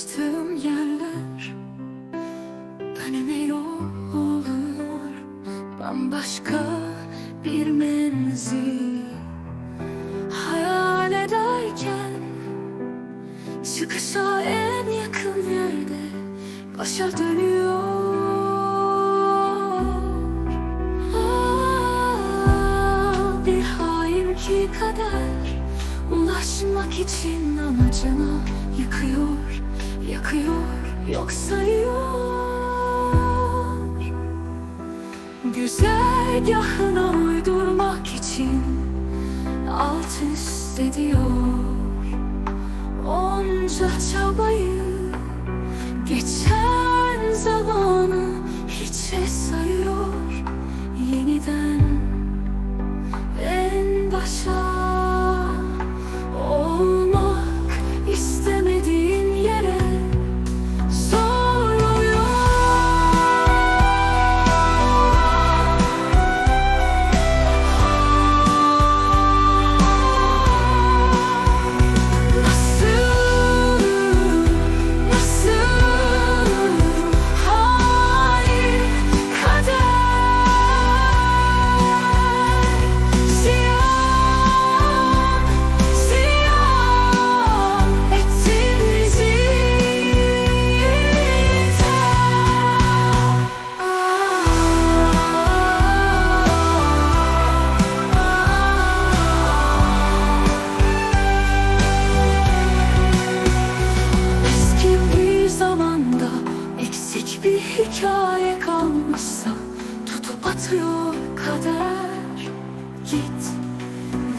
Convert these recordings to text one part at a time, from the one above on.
Geçtiğim yerler önüme yol oluyor Bambaşka bir menzil. Hayal ederken Çıkışa en yakın yerde Başa dönüyor. Ah, Bir hain kader Ulaşmak için amacına yakıyor, yok Güzergahına uydurmak için Alt üst ediyor. Onca çabayı Geçen zamanı hiçe sayıyor. Yeniden en başa bir hikaye kalmışsa Tutup atıyor kader. Git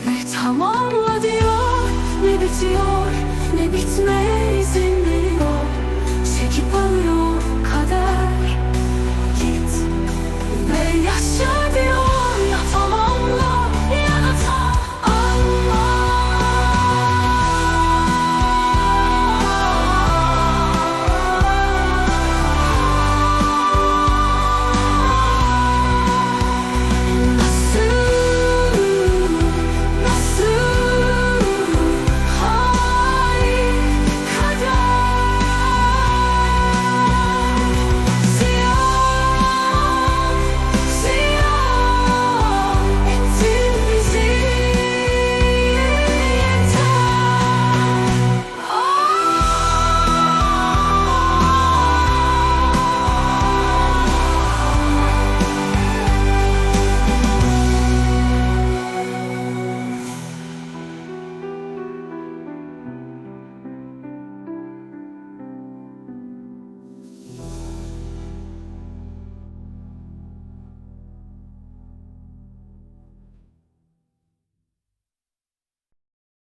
ve tamamla diyor. Ne bitiyor ne bitmez.